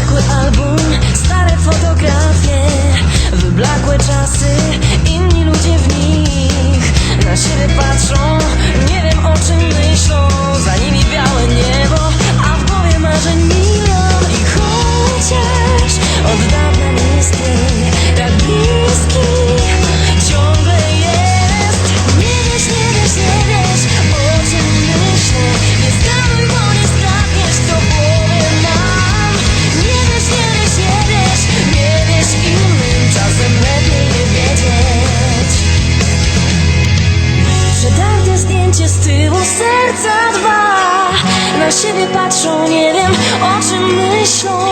Wyblakły album, stare fotografie, wyblakłe czasy. Serca dwa. Na siebie patrzą, nie wiem o czym myślą